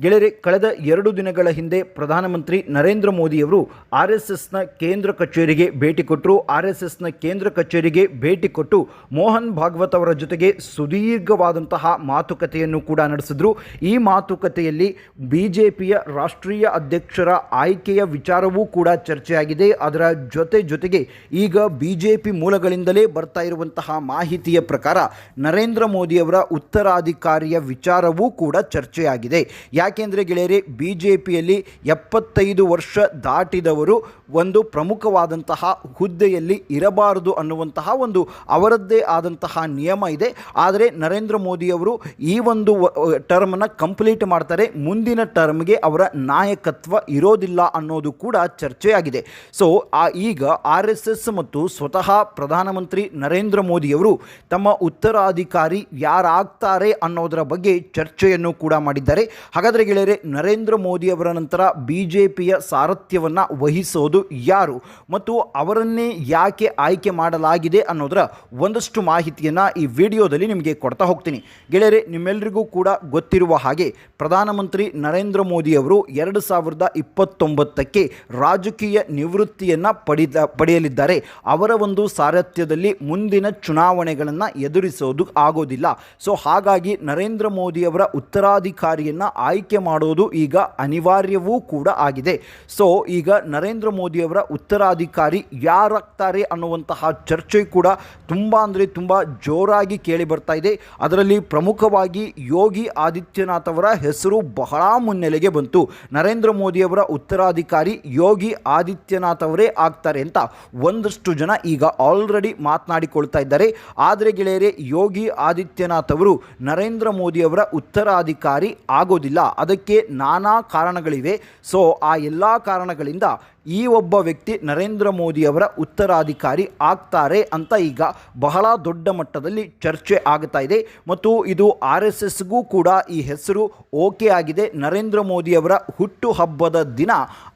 ಗೆಳೆಯರೆ, ಕಳೆದ ಎರಡು ದಿನಗಳ ಹಿಂದೆ ಪ್ರಧಾನಮಂತ್ರಿ ನರೇಂದ್ರ ಮೋದಿಯವರು ಆರ್ ಎಸ್ ಎಸ್ನ ಕೇಂದ್ರ ಕಚೇರಿಗೆ ಭೇಟಿ ಕೊಟ್ಟರು. ಆರ್ ಎಸ್ ಎಸ್ನ ಕೇಂದ್ರ ಕಚೇರಿಗೆ ಭೇಟಿ ಕೊಟ್ಟು ಮೋಹನ್ ಭಾಗವತ್ ಅವರ ಜೊತೆಗೆ ಸುದೀರ್ಘವಾದಂತಹ ಮಾತುಕತೆಯನ್ನು ಕೂಡ ನಡೆಸಿದ್ರು. ಈ ಮಾತುಕತೆಯಲ್ಲಿ ಬಿ ಜೆ ರಾಷ್ಟ್ರೀಯ ಅಧ್ಯಕ್ಷರ ಆಯ್ಕೆಯ ವಿಚಾರವೂ ಕೂಡ ಚರ್ಚೆಯಾಗಿದೆ. ಅದರ ಜೊತೆ ಜೊತೆಗೆ ಈಗ ಬಿ ಮೂಲಗಳಿಂದಲೇ ಬರ್ತಾ ಇರುವಂತಹ ಮಾಹಿತಿಯ ಪ್ರಕಾರ ನರೇಂದ್ರ ಮೋದಿಯವರ ಉತ್ತರಾಧಿಕಾರಿಯ ವಿಚಾರವೂ ಕೂಡ ಚರ್ಚೆಯಾಗಿದೆ. ಯಾಕೆಂದರೆ ಗೆಳೆಯರೆ ಬಿ ಜೆ ಪಿಯಲ್ಲಿ ಎಪ್ಪತ್ತೈದು ವರ್ಷ ದಾಟಿದವರು ಒಂದು ಪ್ರಮುಖವಾದಂತಹ ಹುದ್ದೆಯಲ್ಲಿ ಇರಬಾರದು ಅನ್ನುವಂತಹ ಒಂದು ಅವರದ್ದೇ ಆದಂತಹ ನಿಯಮ ಇದೆ. ಆದರೆ ನರೇಂದ್ರ ಮೋದಿಯವರು ಈ ಒಂದು ಟರ್ಮನ್ನು ಕಂಪ್ಲೀಟ್ ಮಾಡ್ತಾರೆ. ಮುಂದಿನ ಟರ್ಮ್ಗೆ ಅವರ ನಾಯಕತ್ವ ಇರೋದಿಲ್ಲ ಅನ್ನೋದು ಕೂಡ ಚರ್ಚೆಯಾಗಿದೆ. ಸೊ ಈಗ ಆರ್ ಎಸ್ ಮತ್ತು ಸ್ವತಃ ಪ್ರಧಾನಮಂತ್ರಿ ನರೇಂದ್ರ ಮೋದಿಯವರು ತಮ್ಮ ಉತ್ತರಾಧಿಕಾರಿ ಯಾರಾಗ್ತಾರೆ ಅನ್ನೋದರ ಬಗ್ಗೆ ಚರ್ಚೆಯನ್ನು ಕೂಡ ಮಾಡಿದ್ದಾರೆ. ಹಾಗಾದರೆ ಗೆಳೆಯರೆ, ನರೇಂದ್ರ ಮೋದಿಯವರ ನಂತರ ಬಿ ಜೆ ಪಿಯ ಸಾರಥ್ಯವನ್ನು ವಹಿಸೋದು ಯಾರು ಮತ್ತು ಅವರನ್ನೇ ಯಾಕೆ ಆಯ್ಕೆ ಮಾಡಲಾಗಿದೆ ಅನ್ನೋದರ ಒಂದಷ್ಟು ಮಾಹಿತಿಯನ್ನು ಈ ವಿಡಿಯೋದಲ್ಲಿ ನಿಮಗೆ ಕೊಡ್ತಾ ಹೋಗ್ತೀನಿ. ಗೆಳೆಯರೆ ನಿಮ್ಮೆಲ್ಲರಿಗೂ ಕೂಡ ಗೊತ್ತಿರುವ ಹಾಗೆ ಪ್ರಧಾನಮಂತ್ರಿ ನರೇಂದ್ರ ಮೋದಿಯವರು ಎರಡು ಸಾವಿರದ ಇಪ್ಪತ್ತೊಂಬತ್ತಕ್ಕೆ ರಾಜಕೀಯ ನಿವೃತ್ತಿಯನ್ನು ಪಡಿದ, ಪಡೆಯಲಿದ್ದಾರೆ. ಅವರ ಒಂದು ಸಾರಥ್ಯದಲ್ಲಿ ಮುಂದಿನ ಚುನಾವಣೆಗಳನ್ನು ಎದುರಿಸೋದು ಆಗೋದಿಲ್ಲ. ಸೊ ಹಾಗಾಗಿ ನರೇಂದ್ರ ಮೋದಿಯವರ ಉತ್ತರಾಧಿಕಾರಿಯನ್ನು ಆಯ್ಕೆ ಮಾಡೋದು ಈಗ ಅನಿವಾರ್ಯವೂ ಕೂಡ ಆಗಿದೆ. ಸೊ ಈಗ ನರೇಂದ್ರ ಮೋದಿಯವರ ಉತ್ತರಾಧಿಕಾರಿ ಯಾರಾಗ್ತಾರೆ ಅನ್ನುವಂತಹ ಚರ್ಚೆ ಕೂಡ ತುಂಬ ಅಂದರೆ ತುಂಬ ಜೋರಾಗಿ ಕೇಳಿ ಬರ್ತಾ ಇದೆ. ಅದರಲ್ಲಿ ಪ್ರಮುಖವಾಗಿ ಯೋಗಿ ಆದಿತ್ಯನಾಥ್ ಅವರ ಹೆಸರು ಬಹಳ ಮುನ್ನೆಲೆಗೆ ಬಂತು. ನರೇಂದ್ರ ಮೋದಿಯವರ ಉತ್ತರಾಧಿಕಾರಿ ಯೋಗಿ ಆದಿತ್ಯನಾಥ್ ಅವರೇ ಆಗ್ತಾರೆ ಅಂತ ಒಂದಷ್ಟು ಜನ ಈಗ ಆಲ್ರೆಡಿ ಮಾತನಾಡಿಕೊಳ್ತಾ ಇದ್ದಾರೆ. ಆದರೆ ಗೆಳೆಯರೆ, ಯೋಗಿ ಆದಿತ್ಯನಾಥ್ ಅವರು ನರೇಂದ್ರ ಮೋದಿಯವರ ಉತ್ತರಾಧಿಕಾರಿ ಆಗೋದಿಲ್ಲ. ಅದಕ್ಕೆ ನಾನಾ ಕಾರಣಗಳಿವೆ. ಸೊ ಆ ಎಲ್ಲ ಕಾರಣಗಳಿಂದ ಈ ಒಬ್ಬ ವ್ಯಕ್ತಿ ನರೇಂದ್ರ ಮೋದಿಯವರ ಉತ್ತರಾಧಿಕಾರಿ ಆಗ್ತಾರೆ ಅಂತ ಈಗ ಬಹಳ ದೊಡ್ಡ ಮಟ್ಟದಲ್ಲಿ ಚರ್ಚೆ ಆಗ್ತಾ ಇದೆ. ಮತ್ತು ಇದು ಆರ್ ಎಸ್ ಎಸ್ಗೂ ಕೂಡ ಈ ಹೆಸರು ಓಕೆ ಆಗಿದೆ. ನರೇಂದ್ರ ಮೋದಿಯವರ ಹುಟ್ಟುಹಬ್ಬದ ದಿನ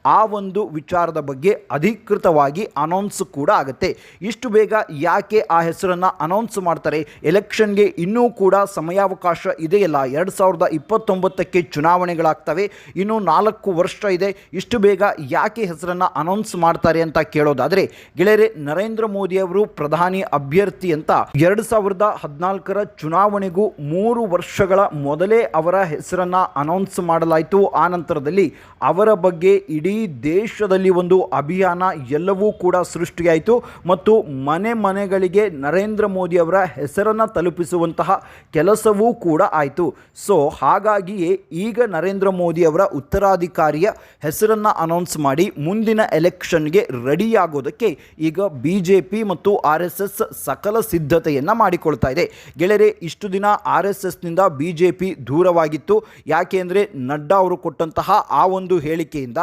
ಆ ಒಂದು ವಿಚಾರದ ಬಗ್ಗೆ ಅಧಿಕೃತವಾಗಿ ಅನೌನ್ಸ್ ಕೂಡ ಆಗುತ್ತೆ. ಇಷ್ಟು ಬೇಗ ಯಾಕೆ ಆ ಹೆಸರನ್ನು ಅನೌನ್ಸ್ ಮಾಡ್ತಾರೆ? ಎಲೆಕ್ಷನ್ಗೆ ಇನ್ನೂ ಕೂಡ ಸಮಯಾವಕಾಶ ಇದೆಯಲ್ಲ? ಎರಡು ಸಾವಿರದ ಇಪ್ಪತ್ತೊಂಬತ್ತಕ್ಕೆ ಚುನಾವಣೆಗಳಾಗ್ತವೆ. ಇನ್ನೂ ನಾಲ್ಕು ವರ್ಷ ಇದೆ. ಇಷ್ಟು ಬೇಗ ಯಾಕೆ ಹೆಸರನ್ನು ಅನೌನ್ಸ್ ಮಾಡ್ತಾರೆ ಅಂತ ಕೇಳೋದಾದರೆ ಗೆಳೆಯರೆ, ನರೇಂದ್ರ ಮೋದಿ ಅವರು ಪ್ರಧಾನಿ ಅಭ್ಯರ್ಥಿ ಅಂತ ಎರಡು ಸಾವಿರದ ಹದಿನಾಲ್ಕರ ಚುನಾವಣೆಗೂ ಮೂರು ವರ್ಷಗಳ ಮೊದಲೇ ಅವರ ಹೆಸರನ್ನು ಅನೌನ್ಸ್ ಮಾಡಲಾಯಿತು. ಆ ನಂತರದಲ್ಲಿ ಅವರ ಬಗ್ಗೆ ಇಡೀ ದೇಶದಲ್ಲಿ ಒಂದು ಅಭಿಯಾನ ಎಲ್ಲವೂ ಕೂಡ ಸೃಷ್ಟಿಯಾಯಿತು. ಮತ್ತು ಮನೆ ಮನೆಗಳಿಗೆ ನರೇಂದ್ರ ಮೋದಿ ಅವರ ಹೆಸರನ್ನು ತಲುಪಿಸುವಂತಹ ಕೆಲಸವೂ ಕೂಡ ಆಯಿತು. ಸೊ ಹಾಗಾಗಿಯೇ ಈಗ ನರೇಂದ್ರ ಮೋದಿ ಅವರ ಉತ್ತರಾಧಿಕಾರಿಯ ಹೆಸರನ್ನು ಅನೌನ್ಸ್ ಮಾಡಿ ಮುಂದಿನ ಎಲೆಕ್ಷನ್ಗೆ ರೆಡಿಯಾಗೋದಕ್ಕೆ ಈಗ ಬಿ ಜೆ ಪಿ ಮತ್ತು ಆರ್ ಎಸ್ ಎಸ್ ಸಕಲ ಸಿದ್ಧತೆಯನ್ನು ಮಾಡಿಕೊಳ್ತಾ ಇದೆ. ಗೆಳೆಯರೆ, ಇಷ್ಟು ದಿನ ಆರ್ ಎಸ್ ಎಸ್ನಿಂದ ಬಿ ಜೆ ಪಿ ದೂರವಾಗಿತ್ತು. ಯಾಕೆ ಅಂದರೆ ನಡ್ಡಾ ಅವರು ಕೊಟ್ಟಂತಹ ಆ ಒಂದು ಹೇಳಿಕೆಯಿಂದ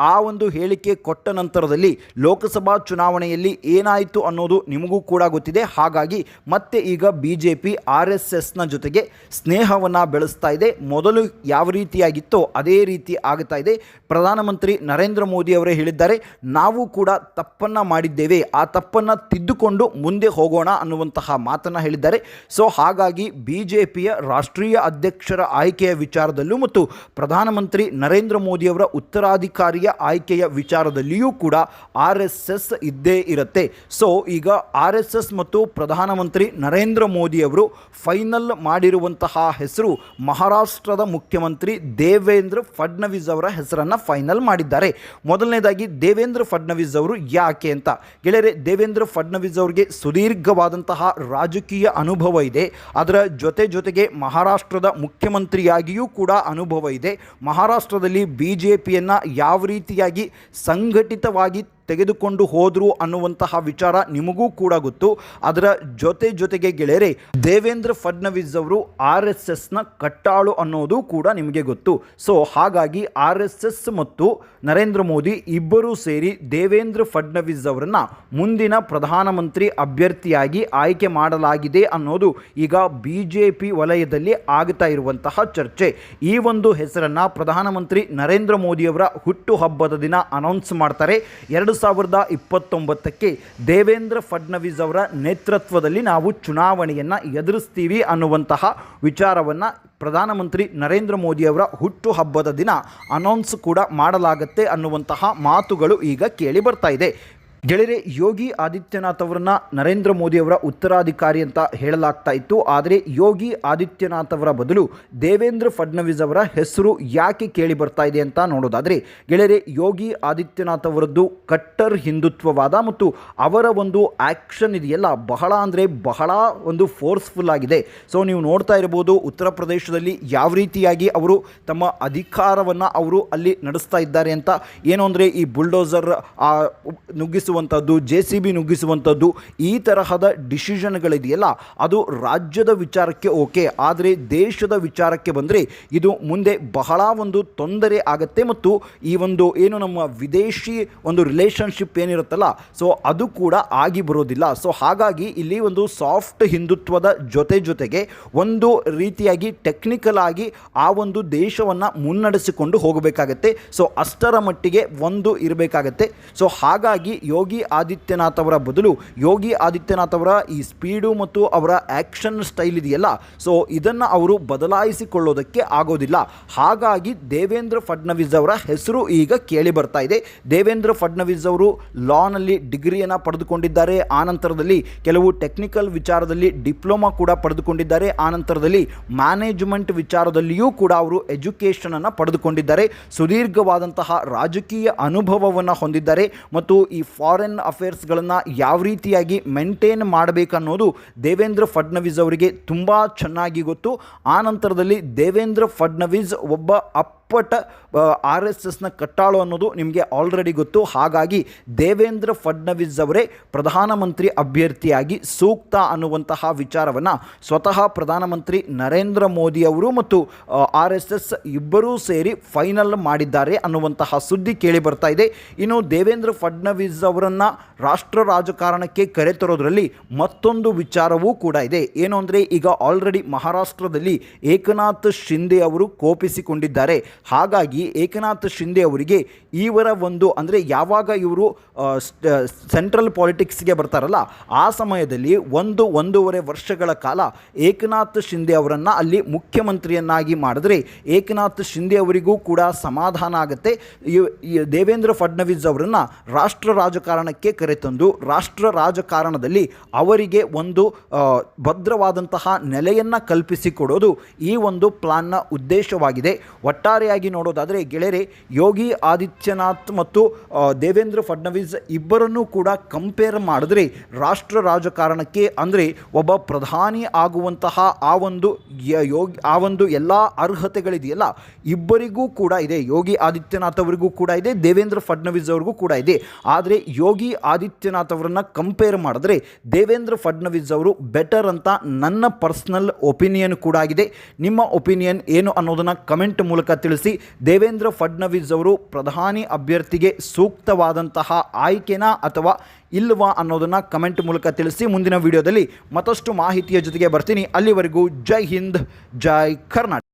ಆ ಒಂದು ಹೇಳಿಕೆ ಕೊಟ್ಟ ನಂತರದಲ್ಲಿ ಲೋಕಸಭಾ ಚುನಾವಣೆಯಲ್ಲಿ ಏನಾಯಿತು ಅನ್ನೋದು ನಿಮಗೂ ಕೂಡ ಗೊತ್ತಿದೆ. ಹಾಗಾಗಿ ಮತ್ತೆ ಈಗ B J P R S ಎಸ್ನ ಜೊತೆಗೆ ಸ್ನೇಹವನ್ನು ಬೆಳೆಸ್ತಾ ಇದೆ. ಮೊದಲು ಯಾವ ರೀತಿಯಾಗಿತ್ತೋ ಅದೇ ರೀತಿ ಆಗ್ತಾ ಇದೆ. ಪ್ರಧಾನಮಂತ್ರಿ ನರೇಂದ್ರ ಮೋದಿ ಅವರೇ ಹೇಳಿದ್ದಾರೆ, ನಾವು ಕೂಡ ತಪ್ಪನ್ನು ಮಾಡಿದ್ದೇವೆ. ಆ ತಪ್ಪನ್ನು ತಿದ್ದುಕೊಂಡು ಮುಂದೆ ಹೋಗೋಣ ಅನ್ನುವಂತಹ ಮಾತನ್ನು ಹೇಳಿದ್ದಾರೆ. ಸೊ, ಹಾಗಾಗಿ ಬಿ ಜೆ ಪಿಯ ರಾಷ್ಟ್ರೀಯ ಅಧ್ಯಕ್ಷರ ಆಯ್ಕೆಯ ವಿಚಾರದಲ್ಲೂ ಮತ್ತು ಪ್ರಧಾನಮಂತ್ರಿ ನರೇಂದ್ರ ಮೋದಿಯವರ ಉತ್ತರಾಧಿಕಾರಿಯ ಆಯ್ಕೆಯ ವಿಚಾರದಲ್ಲಿಯೂ ಕೂಡ ಆರ್ ಎಸ್ ಎಸ್ ಇದ್ದೇ ಇರುತ್ತೆ. ಸೊ ಈಗ ಆರ್ ಎಸ್ ಎಸ್ ಮತ್ತು ಪ್ರಧಾನಮಂತ್ರಿ ನರೇಂದ್ರ ಮೋದಿಯವರು ಫೈನಲ್ ಮಾಡಿರುವಂತಹ ಹೆಸರು ಮಹಾರಾಷ್ಟ್ರದ ಮುಖ್ಯಮಂತ್ರಿ ದೇವೇಂದ್ರ ಫಡ್ನವೀಸ್ ಅವರ ಹೆಸರನ್ನು ಫೈನಲ್ ಮಾಡಿದ್ದಾರೆ. ಮೊದಲನೇದಾಗಿ ದೇವೇಂದ್ರ ಫಡ್ನವೀಸ್ ಅವರು ಯಾಕೆ ಅಂತ. ಗೆಳೆಯರೆ, ದೇವೇಂದ್ರ ಫಡ್ನವೀಸ್ ಅವರಿಗೆ ಸುದೀರ್ಘವಾದಂತಹ ರಾಜಕೀಯ ಅನುಭವ ಇದೆ. ಅದರ ಜೊತೆ ಜೊತೆಗೆ ಮಹಾರಾಷ್ಟ್ರದ ಮುಖ್ಯಮಂತ್ರಿಯಾಗಿಯೂ ಕೂಡ ಅನುಭವ ಇದೆ. ಮಹಾರಾಷ್ಟ್ರದಲ್ಲಿ ಬಿ ಜೆ ಪಿಯನ್ನು ಯಾವ ರೀತಿಯಾಗಿ ಸಂಘಟಿತವಾಗಿ ತೆಗೆದುಕೊಂಡು ಹೋದ್ರು ಅನ್ನುವಂತಹ ವಿಚಾರ ನಿಮಗೂ ಕೂಡ ಗೊತ್ತು. ಅದರ ಜೊತೆ ಜೊತೆಗೆ ಗೆಳೆಯರೆ, ದೇವೇಂದ್ರ ಫಡ್ನವೀಸ್ ಅವರು ಆರ್ ಎಸ್ ಎಸ್ನ ಕಟ್ಟಾಳು ಅನ್ನೋದು ಕೂಡ ನಿಮಗೆ ಗೊತ್ತು. ಸೊ, ಹಾಗಾಗಿ ಆರ್ ಎಸ್ ಎಸ್ ಮತ್ತು ನರೇಂದ್ರ ಮೋದಿ ಇಬ್ಬರೂ ಸೇರಿ ದೇವೇಂದ್ರ ಫಡ್ನವೀಸ್ ಅವರನ್ನು ಮುಂದಿನ ಪ್ರಧಾನಮಂತ್ರಿ ಅಭ್ಯರ್ಥಿಯಾಗಿ ಆಯ್ಕೆ ಮಾಡಲಾಗಿದೆ ಅನ್ನೋದು ಈಗ ಬಿ ಜೆ ಪಿ ವಲಯದಲ್ಲಿ ಆಗ್ತಾ ಇರುವಂತಹ ಚರ್ಚೆ. ಈ ಒಂದು ಹೆಸರನ್ನು ಪ್ರಧಾನಮಂತ್ರಿ ನರೇಂದ್ರ ಮೋದಿಯವರ ಹುಟ್ಟುಹಬ್ಬದ ದಿನ ಅನೌನ್ಸ್ ಮಾಡ್ತಾರೆ. ಎರಡು ಸಾವಿರದ ಇಪ್ಪತ್ತೊಂಬತ್ತಕ್ಕೆ ದೇವೇಂದ್ರ ಫಡ್ನವೀಸ್ ಅವರ ನೇತೃತ್ವದಲ್ಲಿ ನಾವು ಚುನಾವಣೆಯನ್ನು ಎದುರಿಸ್ತೀವಿ ಅನ್ನುವಂತಹ ವಿಚಾರವನ್ನು ಪ್ರಧಾನಮಂತ್ರಿ ನರೇಂದ್ರ ಮೋದಿಯವರ ಹುಟ್ಟುಹಬ್ಬದ ದಿನ ಅನೌನ್ಸ್ ಕೂಡ ಮಾಡಲಾಗತ್ತೆ ಅನ್ನುವಂತಹ ಮಾತುಗಳು ಈಗ ಕೇಳಿ ಬರ್ತಾ ಇದೆ. ಗೆಳೆಯರೆ, ಯೋಗಿ ಆದಿತ್ಯನಾಥ್ ಅವರನ್ನ ನರೇಂದ್ರ ಮೋದಿಯವರ ಉತ್ತರಾಧಿಕಾರಿ ಅಂತ ಹೇಳಲಾಗ್ತಾ ಇತ್ತು. ಆದರೆ ಯೋಗಿ ಆದಿತ್ಯನಾಥ್ ಅವರ ಬದಲು ದೇವೇಂದ್ರ ಫಡ್ನವೀಸ್ ಅವರ ಹೆಸರು ಯಾಕೆ ಕೇಳಿ ಬರ್ತಾ ಇದೆ ಅಂತ ನೋಡೋದಾದರೆ, ಗೆಳೆಯರೆ, ಯೋಗಿ ಆದಿತ್ಯನಾಥ್ ಅವರದ್ದು ಕಟ್ಟರ್ ಹಿಂದುತ್ವವಾದ ಮತ್ತು ಅವರ ಒಂದು ಆ್ಯಕ್ಷನ್ ಇದೆಯಲ್ಲ, ಬಹಳ ಅಂದರೆ ಬಹಳ ಒಂದು ಫೋರ್ಸ್ಫುಲ್ ಆಗಿದೆ. ಸೊ ನೀವು ನೋಡ್ತಾ ಇರ್ಬೋದು, ಉತ್ತರ ಪ್ರದೇಶದಲ್ಲಿ ಯಾವ ರೀತಿಯಾಗಿ ಅವರು ತಮ್ಮ ಅಧಿಕಾರವನ್ನು ಅವರು ಅಲ್ಲಿ ನಡೆಸ್ತಾ ಇದ್ದಾರೆ ಅಂತ. ಏನು ಅಂದರೆ ಈ ಬುಲ್ಡೋಸರ್ ನುಗ್ಗಿಸುವಂಥದ್ದು ಜೆ ಸಿ ಬಿ ನುಗ್ಗಿಸುವಂಥದ್ದು ಈ ತರಹದ ಡಿಸಿಷನ್ಗಳಿದೆಯಲ್ಲ, ಅದು ರಾಜ್ಯದ ವಿಚಾರಕ್ಕೆ ಓಕೆ, ಆದರೆ ದೇಶದ ವಿಚಾರಕ್ಕೆ ಬಂದರೆ ಇದು ಮುಂದೆ ಬಹಳ ಒಂದು ತೊಂದರೆ ಆಗುತ್ತೆ ಮತ್ತು ಈ ಒಂದು ಏನು ನಮ್ಮ ವಿದೇಶಿ ಒಂದು ರಿಲೇಷನ್ಶಿಪ್ ಏನಿರುತ್ತಲ್ಲ ಸೊ ಅದು ಕೂಡ ಆಗಿ ಬರೋದಿಲ್ಲ. ಸೊ ಹಾಗಾಗಿ ಇಲ್ಲಿ ಒಂದು ಸಾಫ್ಟ್ ಹಿಂದುತ್ವದ ಜೊತೆ ಜೊತೆಗೆ ಒಂದು ರೀತಿಯಾಗಿ ಟೆಕ್ನಿಕಲ್ ಆಗಿ ಆ ಒಂದು ದೇಶವನ್ನು ಮುನ್ನಡೆಸಿಕೊಂಡು ಹೋಗಬೇಕಾಗತ್ತೆ. ಸೊ ಅಷ್ಟರ ಮಟ್ಟಿಗೆ ಒಂದು ಇರಬೇಕಾಗತ್ತೆ. ಸೊ ಹಾಗಾಗಿ ಯೋಗಿ ಆದಿತ್ಯನಾಥ್ ಅವರ ಬದಲು ಯೋಗಿ ಆದಿತ್ಯನಾಥ್ ಅವರ ಈ ಸ್ಪೀಡು ಮತ್ತು ಅವರ ಆ್ಯಕ್ಷನ್ ಸ್ಟೈಲ್ ಇದೆಯಲ್ಲ, ಸೊ ಇದನ್ನು ಅವರು ಬದಲಾಯಿಸಿಕೊಳ್ಳೋದಕ್ಕೆ ಆಗೋದಿಲ್ಲ. ಹಾಗಾಗಿ ದೇವೇಂದ್ರ ಫಡ್ನವೀಸ್ ಅವರ ಹೆಸರು ಈಗ ಕೇಳಿ ಬರ್ತಾ ಇದೆ. ದೇವೇಂದ್ರ ಫಡ್ನವೀಸ್ ಅವರು ಲಾನಲ್ಲಿ ಡಿಗ್ರಿಯನ್ನು ಪಡೆದುಕೊಂಡಿದ್ದಾರೆ. ಆನಂತರದಲ್ಲಿ ಕೆಲವು ಟೆಕ್ನಿಕಲ್ ವಿಚಾರದಲ್ಲಿ ಡಿಪ್ಲೊಮಾ ಕೂಡ ಪಡೆದುಕೊಂಡಿದ್ದಾರೆ. ಆನಂತರದಲ್ಲಿ ಮ್ಯಾನೇಜ್ಮೆಂಟ್ ವಿಚಾರದಲ್ಲಿಯೂ ಕೂಡ ಅವರು ಎಜುಕೇಷನನ್ನು ಪಡೆದುಕೊಂಡಿದ್ದಾರೆ. ಸುದೀರ್ಘವಾದಂತಹ ರಾಜಕೀಯ ಅನುಭವವನ್ನು ಹೊಂದಿದ್ದಾರೆ. ಮತ್ತು ಈ ಫಾರಿನ್ ಅಫೇರ್ಸ್ಗಳನ್ನು ಯಾವ ರೀತಿಯಾಗಿ ಮೇಂಟೈನ್ ಮಾಡಬೇಕನ್ನೋದು ದೇವೇಂದ್ರ ಫಡ್ನವೀಸ್ ಅವರಿಗೆ ತುಂಬ ಚೆನ್ನಾಗಿ ಗೊತ್ತು. ಆ ನಂತರದಲ್ಲಿ ದೇವೇಂದ್ರ ಫಡ್ನವೀಸ್ ಒಬ್ಬ ಅಪ್ಪಟ ಆರ್ ಎಸ್ ಎಸ್ನ ಕಟ್ಟಾಳು ಅನ್ನೋದು ನಿಮಗೆ ಆಲ್ರೆಡಿ ಗೊತ್ತು. ಹಾಗಾಗಿ ದೇವೇಂದ್ರ ಫಡ್ನವೀಸ್ ಅವರೇ ಪ್ರಧಾನಮಂತ್ರಿ ಅಭ್ಯರ್ಥಿಯಾಗಿ ಸೂಕ್ತ ಅನ್ನುವಂತಹ ವಿಚಾರವನ್ನು ಸ್ವತಃ ಪ್ರಧಾನಮಂತ್ರಿ ನರೇಂದ್ರ ಮೋದಿ ಅವರು ಮತ್ತು ಆರ್ ಎಸ್ ಎಸ್ ಇಬ್ಬರೂ ಸೇರಿ ಫೈನಲ್ ಮಾಡಿದ್ದಾರೆ ಅನ್ನುವಂತಹ ಸುದ್ದಿ ಕೇಳಿ ಬರ್ತಾ ಇದೆ. ಇನ್ನು ದೇವೇಂದ್ರ ಫಡ್ನವೀಸ್ ಅವರನ್ನು ರಾಷ್ಟ್ರ ರಾಜಕಾರಣಕ್ಕೆ ಕರೆತರೋದ್ರಲ್ಲಿ ಮತ್ತೊಂದು ವಿಚಾರವೂ ಕೂಡ ಇದೆ. ಏನು ಅಂದರೆ ಈಗ ಆಲ್ರೆಡಿ ಮಹಾರಾಷ್ಟ್ರದಲ್ಲಿ ಏಕನಾಥ್ ಶಿಂದೆ ಅವರು ಕೋಪಿಸಿಕೊಂಡಿದ್ದಾರೆ. ಹಾಗಾಗಿ ಏಕನಾಥ್ ಶಿಂದೆ ಅವರಿಗೆ ಇವರ ಒಂದು, ಅಂದರೆ ಯಾವಾಗ ಇವರು ಸೆಂಟ್ರಲ್ ಪಾಲಿಟಿಕ್ಸ್ಗೆ ಬರ್ತಾರಲ್ಲ, ಆ ಸಮಯದಲ್ಲಿ ಒಂದು, ಒಂದೂವರೆ ವರ್ಷಗಳ ಕಾಲ ಏಕನಾಥ್ ಶಿಂದೆ ಅವರನ್ನು ಅಲ್ಲಿ ಮುಖ್ಯಮಂತ್ರಿಯನ್ನಾಗಿ ಮಾಡಿದ್ರೆ ಏಕನಾಥ್ ಶಿಂದೆ ಅವರಿಗೂ ಕೂಡ ಸಮಾಧಾನ ಆಗುತ್ತೆ. ದೇವೇಂದ್ರ ಫಡ್ನವೀಸ್ ಅವರನ್ನು ರಾಷ್ಟ್ರ ರಾಜಕಾರಣಕ್ಕೆ ಕರೆತಂದು, ರಾಷ್ಟ್ರ ರಾಜಕಾರಣದಲ್ಲಿ ಅವರಿಗೆ ಒಂದು ಭದ್ರವಾದಂತಹ ನೆಲೆಯನ್ನು ಕಲ್ಪಿಸಿಕೊಡೋದು ಈ ಒಂದು ಪ್ಲಾನ್ನ ಉದ್ದೇಶವಾಗಿದೆ. ಒಟ್ಟಾರೆಯಾಗಿ ನೋಡೋದಾದರೆ ಗೆಳೆಯರೆ, ಯೋಗಿ ಆದಿತ್ಯನಾಥ್ ಮತ್ತು ದೇವೇಂದ್ರ ಫಡ್ನವೀಸ್ ಇಬ್ಬರನ್ನೂ ಕೂಡ ಕಂಪೇರ್ ಮಾಡಿದ್ರೆ ರಾಷ್ಟ್ರ ರಾಜಕಾರಣಕ್ಕೆ ಅಂದರೆ ಒಬ್ಬ ಪ್ರಧಾನಿ ಆಗುವಂತಹ ಆ ಒಂದು ಯೋಗಿ, ಆ ಒಂದು ಎಲ್ಲ ಅರ್ಹತೆಗಳಿದೆಯಲ್ಲ, ಇಬ್ಬರಿಗೂ ಕೂಡ ಇದೆ. ಯೋಗಿ ಆದಿತ್ಯನಾಥ್ ಅವರಿಗೂ ಕೂಡ ಇದೆ, ದೇವೇಂದ್ರ ಫಡ್ನವೀಸ್ ಅವ್ರಿಗೂ ಕೂಡ ಇದೆ. ಆದರೆ ಯೋಗಿ ಆದಿತ್ಯನಾಥ್ ಅವರನ್ನು ಕಂಪೇರ್ ಮಾಡಿದ್ರೆ ದೇವೇಂದ್ರ ಫಡ್ನವೀಸ್ ಅವರು ಬೆಟರ್ ಅಂತ ನನ್ನ ಪರ್ಸ್ನಲ್ ಒಪಿನಿಯನ್ ಕೂಡ ಆಗಿದೆ. ನಿಮ್ಮ ಒಪಿನಿಯನ್ ಏನು ಅನ್ನೋದನ್ನು ಕಮೆಂಟ್ ಮೂಲಕ ತಿಳಿಸಿ ದೇವೇಂದ್ರ ಫಡ್ನವೀಸ್ ಅವರು ಪ್ರಧಾನಿ ಅಭ್ಯರ್ಥಿಗೆ ಸೂಕ್ತವಾದಂತಹ ಆಯ್ಕೆನಾ ಅಥವಾ ಇಲ್ವಾ ಅನ್ನೋದನ್ನು ಕಮೆಂಟ್ ಮೂಲಕ ತಿಳಿಸಿ ಮುಂದಿನ ವಿಡಿಯೋದಲ್ಲಿ ಮತ್ತಷ್ಟು ಮಾಹಿತಿಯ ಜೊತೆಗೆ ಬರ್ತೀನಿ. ಅಲ್ಲಿವರೆಗೂ ಜೈ ಹಿಂದ್, ಜೈ ಕರ್ನಾಟಕ.